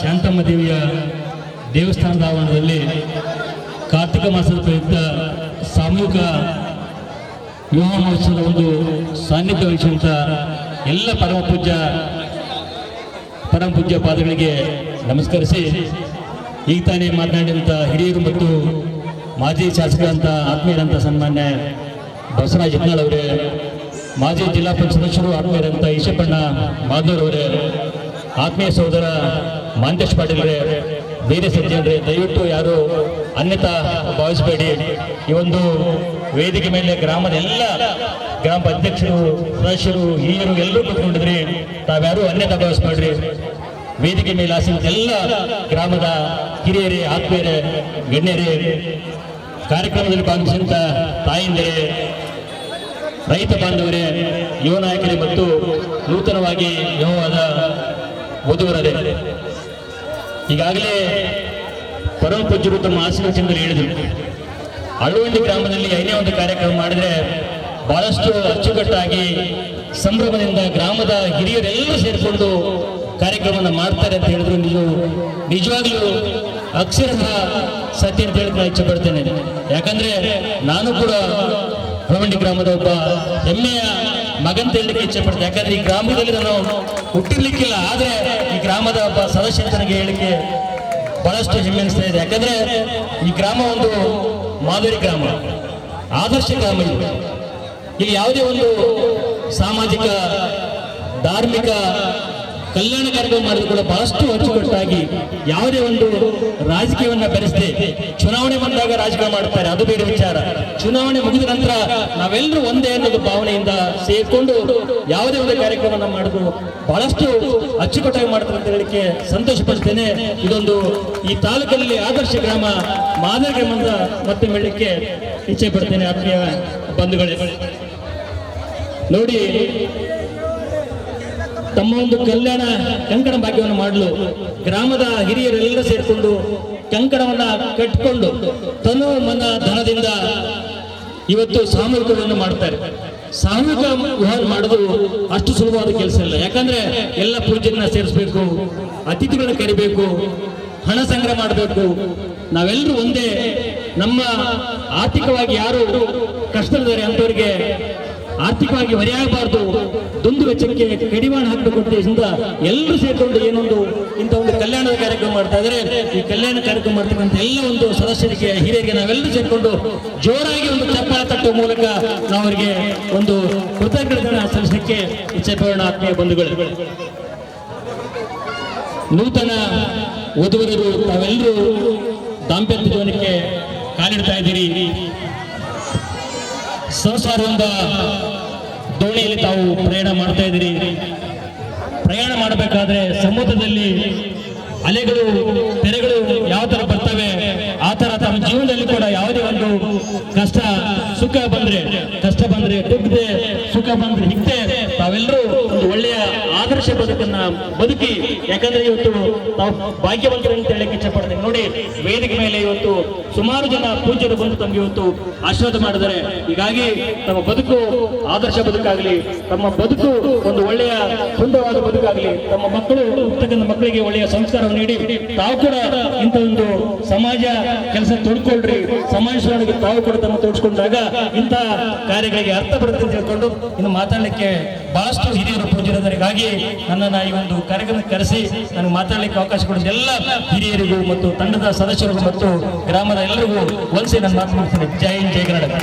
ಶಾಂತಮ್ಮ ದೇವಿಯ ದೇವಸ್ಥಾನದ ಆವರಣದಲ್ಲಿ ಕಾರ್ತಿಕ ಮಾಸದ ಪ್ರಯುಕ್ತ ಸಾಮೂಹಿಕ ವಿವಾಹ ಮಹೋತ್ಸವದ ಒಂದು ಸಾನ್ನಿಧ್ಯ ವಹಿಸುವಂಥ ಎಲ್ಲ ಪರಮ ಪೂಜ್ಯ ಪರಮ ಪೂಜ್ಯ ಪಾದಗಳಿಗೆ ನಮಸ್ಕರಿಸಿ. ಈಗ ತಾನೇ ಮಾತನಾಡಿದಂಥ ಹಿರಿಯರು ಮತ್ತು ಮಾಜಿ ಶಾಸಕರಂತ, ಆತ್ಮೀಯರಂತ ಸನ್ಮಾನ್ಯ ಬಸವರಾಜ್ ಹಿಟ್ನಾಳ್ ಅವರೇ, ಮಾಜಿ ಜಿಲ್ಲಾ ಪಂಚಾಯತ್ ಸದಸ್ಯರು, ಆತ್ಮೀಯರಂತ ಈಶಪ್ಪಣ್ಣ ಮಾದೂರ್ ಅವರೇ, ಆತ್ಮೀಯ ಸಹೋದರ ಮಾಂತೇಶ್ ಪಾಟೀಲ್ರೆ ಬೇರೆ ಸಜ್ಜನರೇ, ದಯವಿಟ್ಟು ಯಾರು ಅನ್ಯತಾ ಭಾವಿಸಬೇಡಿ. ಈ ಒಂದು ವೇದಿಕೆ ಮೇಲೆ ಗ್ರಾಮದ ಎಲ್ಲ ಗ್ರಾಮ ಅಧ್ಯಕ್ಷರು, ಸದಸ್ಯರು, ಹಿರಿಯರು ಎಲ್ಲರೂ ಕೂತ್ಕೊಂಡಿದ್ರಿ. ತಾವ್ಯಾರು ಅನ್ಯತಾ ಭಾವಿಸ್ಬೇಡ್ರಿ. ವೇದಿಕೆ ಮೇಲೆ ಆಸಿದ ಎಲ್ಲ ಗ್ರಾಮದ ಹಿರಿಯರೇ, ಆತ್ಮೀಯರೇ, ಗಣ್ಯರೇ, ಕಾರ್ಯಕ್ರಮದಲ್ಲಿ ಭಾಗವಹಿಸಿದಂಥ ತಾಯಿಂದರೇ, ರೈತ ಬಾಂಧವರೇ, ಯುವ ನಾಯಕರೇ ಮತ್ತು ನೂತನವಾಗಿ ಯುವವಾದ ವಧುವರರೇ. ಈಗಾಗಲೇ ಪರಮ ಪೂಜ್ಯರು ತಮ್ಮ ಆಶೀರ್ವಚನದಲ್ಲಿ ಹೇಳಿದರು. ಅಳುವಿಂದು ಗ್ರಾಮದಲ್ಲಿ ಐನೇ ಒಂದು ಕಾರ್ಯಕ್ರಮ ಮಾಡಿದರೆ ಬಹಳಷ್ಟು ಅಚ್ಚುಕಟ್ಟಾಗಿ ಸಂಭ್ರಮದಿಂದ ಗ್ರಾಮದ ಹಿರಿಯರೆಲ್ಲರೂ ಸೇರಿಕೊಂಡು ಕಾರ್ಯಕ್ರಮವನ್ನು ಮಾಡ್ತಾರೆ ಅಂತ ಹೇಳಿದ್ರು. ನೀವು ನಿಜವಾಗ್ಲೂ ಅಕ್ಷರಶಃ ಸತ್ಯ ಅಂತ ಹೇಳಿ ನಾನು ಇಚ್ಛೆಪಡ್ತೇನೆ. ಯಾಕಂದ್ರೆ ನಾನು ಕೂಡ ಹೊಳವಂಡಿ ಗ್ರಾಮದ ಒಬ್ಬ ಹೆಮ್ಮೆಯ ಮಗಂತ ಹೇಳಲಿಕ್ಕೆ ಇಚ್ಛೆ ಪಡ್ತೇನೆ. ಯಾಕಂದ್ರೆ ಈ ಗ್ರಾಮದಲ್ಲಿ ನಾನು ಹುಟ್ಟಿರ್ಲಿಕ್ಕಿಲ್ಲ, ಆದ್ರೆ ಈ ಗ್ರಾಮದ ಒಬ್ಬ ಸದಸ್ಯ ಅಂತ ಹೇಳಿಕೆ ಬಹಳಷ್ಟು ಹೆಮ್ಮೆ ಅನಿಸ್ತಾ ಇದೆ. ಯಾಕಂದ್ರೆ ಈ ಗ್ರಾಮ ಒಂದು ಮಾದರಿ ಗ್ರಾಮ, ಆದರ್ಶ ಗ್ರಾಮ ಇದು. ಇಲ್ಲಿ ಯಾವುದೇ ಒಂದು ಸಾಮಾಜಿಕ, ಧಾರ್ಮಿಕ ಕಲ್ಯಾಣ ಕಾರ್ಯಕ್ರಮ ಮಾಡಿದ್ರು ಕೂಡ ಬಹಳಷ್ಟು ಅಚ್ಚುಕಟ್ಟಾಗಿ ಯಾವುದೇ ಒಂದು ರಾಜಕೀಯವನ್ನ ಬೆರೆಸದೆ ಚುನಾವಣೆ ಬಂದಾಗ ರಾಜಕೀಯ ಮಾಡ್ತಾರೆ ಅದು ಬೇರೆ ವಿಚಾರ. ಚುನಾವಣೆ ಮುಗಿದ ನಂತರ ನಾವೆಲ್ಲರೂ ಒಂದೇ ಅನ್ನೋದು ಭಾವನೆಯಿಂದ ಸೇರ್ಕೊಂಡು ಯಾವುದೇ ಒಂದು ಕಾರ್ಯಕ್ರಮವನ್ನ ಮಾಡಿದ್ರು ಬಹಳಷ್ಟು ಅಚ್ಚುಕಟ್ಟಾಗಿ ಮಾಡ್ತಾರೆ ಅಂತ ಹೇಳಿಕ್ಕೆ ಸಂತೋಷ ಪಡಿಸ್ತೇನೆ ಇದೊಂದು ಈ ತಾಲೂಕಿನಲ್ಲಿ ಆದರ್ಶ ಗ್ರಾಮ ಮಾದರಿ ಗ್ರಾಮ ಅಂತ ಮತ್ತೆ ಹೇಳಲಿಕ್ಕೆ ಇಚ್ಛೆ ಪಡ್ತೇನೆ. ಆತ್ಮೀಯ ಬಂಧುಗಳೇ. ನೋಡಿ ತಮ್ಮ ಒಂದು ಕಲ್ಯಾಣ ಕಂಕಣ ಭಾಗ್ಯವನ್ನು ಮಾಡಲು ಗ್ರಾಮದ ಹಿರಿಯರೆಲ್ಲ ಸೇರಿಕೊಂಡು ಕಂಕಣವನ್ನ ಕಟ್ಕೊಂಡು ತನು ಮನ ಧನದಿಂದ ಇವತ್ತು ಸಾಮೂಹಿಕವನ್ನು ಮಾಡ್ತಾರೆ. ಸಾಮೂಹಿಕ ವಿವಾಹ ಮಾಡೋದು ಅಷ್ಟು ಸುಲಭವಾದ ಕೆಲಸ ಇಲ್ಲ. ಯಾಕಂದ್ರೆ ಎಲ್ಲ ಪೂಜೆಯನ್ನ ಸೇರಿಸಬೇಕು, ಅತಿಥಿಗಳನ್ನ ಕರಿಬೇಕು, ಹಣ ಸಂಗ್ರಹ ಮಾಡಬೇಕು. ನಾವೆಲ್ಲರೂ ಒಂದೇ. ನಮ್ಮ ಆರ್ಥಿಕವಾಗಿ ಯಾರು ಕಷ್ಟದಲ್ಲಿದ್ದಾರೆ ಅಂತವರಿಗೆ ಆರ್ಥಿಕವಾಗಿ ಹೊರೆಯಾಗಬಾರ್ದು. ದುಂದು ವೆಚ್ಚಕ್ಕೆ ಕಡಿವಾಣ ಹಾಕಬೇಕು ಇಂದ ಎಲ್ಲರೂ ಸೇರಿಕೊಂಡು ಏನೊಂದು ಇಂಥ ಒಂದು ಕಲ್ಯಾಣದ ಕಾರ್ಯಕ್ರಮ ಮಾಡ್ತಾ ಇದ್ದಾರೆ ಈ ಕಲ್ಯಾಣ ಕಾರ್ಯಕ್ರಮ ಮಾಡ್ತಕ್ಕಂಥ ಎಲ್ಲ ಒಂದು ಸದಸ್ಯರಿಗೆ, ಹಿರಿಯರಿಗೆ ನಾವೆಲ್ಲರೂ ಸೇರಿಕೊಂಡು ಜೋರಾಗಿ ಒಂದು ಚಪ್ಪಾಳೆ ತಟ್ಟುವ ಮೂಲಕ ನಾವು ಅವರಿಗೆ ಒಂದು ಕೃತಜ್ಞತೆ ಸಲ್ಲಿಸಲಿಕ್ಕೆ ಇಚ್ಛೆ ಪಡೋಣ ಆತ್ಮೀಯ ಬಂಧುಗಳು. ನೂತನ ವಧುವರರು, ತಾವೆಲ್ಲರೂ ದಾಂಪತ್ಯ ಜೀವನಕ್ಕೆ ಕಾಲಿಡ್ತಾ ಇದ್ದೀರಿ. ಸಂಸಾರವೆಂಬ ದೋಣಿಯಲ್ಲಿ ತಾವು ಪ್ರಯಾಣ ಮಾಡ್ತಾ ಇದ್ದೀರಿ. ಪ್ರಯಾಣ ಮಾಡಬೇಕಾದ್ರೆ ಸಮುದ್ರದಲ್ಲಿ ಅಲೆಗಳು, ತೆರೆಗಳು ಯಾವ ತರ ಬರ್ತವೆ, ಆ ತರ ತಮ್ಮ ಜೀವನದಲ್ಲಿ ಕೂಡ ಯಾವುದೇ ಒಂದು ಕಷ್ಟ, ಸುಖ ಬಂದ್ರೆ, ಕಷ್ಟ ಬಂದ್ರೆ ಕುಗ್ದೆ ಸುಖ ಬಂದ್ರೆ ಹಿಗ್ದೆ, ತಾವೆಲ್ಲರೂ ಒಂದು ಒಳ್ಳೆಯ ಆದರ್ಶ ಬದುಕನ್ನ ಬದುಕಿ, ಯಾಕಂದ್ರೆ ಇವತ್ತು ತಾವು ಭಾಗ್ಯವಂತರು ಅಂತ ಹೇಳಕ್ಕೆ ಇಚ್ಛೆ ಪಡ್ತೇನೆ ನೋಡಿ, ವೇದಿಕೆ ಮೇಲೆ ಇವತ್ತು ಸುಮಾರು ಜನ ಪೂಜ್ಯರು ಬಂದು ತಮಗೆ ಇವತ್ತು ಆಶೀರ್ವಾದ ಮಾಡಿದರೆ ಹೀಗಾಗಿ ತಮ್ಮ ಬದುಕು ಆದರ್ಶ ಬದುಕಾಗ್ಲಿ, ತಮ್ಮ ಬದುಕು ಒಂದು ಒಳ್ಳೆಯ ಸುಂದರವಾದ ಬದುಕಾಗ್ಲಿ, ತಮ್ಮ ಮಕ್ಕಳು ಹುಟ್ಟತಕ್ಕಂಥ ಮಕ್ಕಳಿಗೆ ಒಳ್ಳೆಯ ಸಂಸ್ಕಾರವನ್ನು ನೀಡಿ, ತಾವು ಕೂಡ ಇಂಥ ಒಂದು ಸಮಾಜ ಕೆಲಸ ತೊಡ್ಕೊಳ್ರಿ ಸಮಾಜ ಸುಧಾರಣೆಗೆ ತಾವು ಕೂಡ ತಮ್ಮ ತೋಡ್ಸ್ಕೊಂಡಾಗ ಇಂಥ ಕಾರ್ಯಗಳಿಗೆ ಅರ್ಥ ಬರುತ್ತೆ ಅಂತ ಹೇಳ್ಕೊಂಡು ಇನ್ನು ಮಾತಾಡಲಿಕ್ಕೆ ಬಹಳಷ್ಟು ಹಿರಿಯರು ಪೂಜ್ಯರಿದ್ದರಿಗಾಗಿ ನನ್ನನ್ನು ಈ ಒಂದು ಕಾರ್ಯಕ್ರಮಕ್ಕೆ ಕರೆಸಿ ನನಗೆ ಮಾತಾಡಲಿಕ್ಕೆ ಅವಕಾಶ ಕೊಡಿದ ಎಲ್ಲ ಹಿರಿಯರಿಗೂ ಮತ್ತು ತಂಡದ ಸದಸ್ಯರಿಗೂ ಮತ್ತು ಗ್ರಾಮದ ಎಲ್ಲರಿಗೂ ಹೊಲಿಸಿ ನಾನು ಮಾತು ಜೈ ಹಿಂದ್, ಜೈ ಕರ್ನಾಟಕ.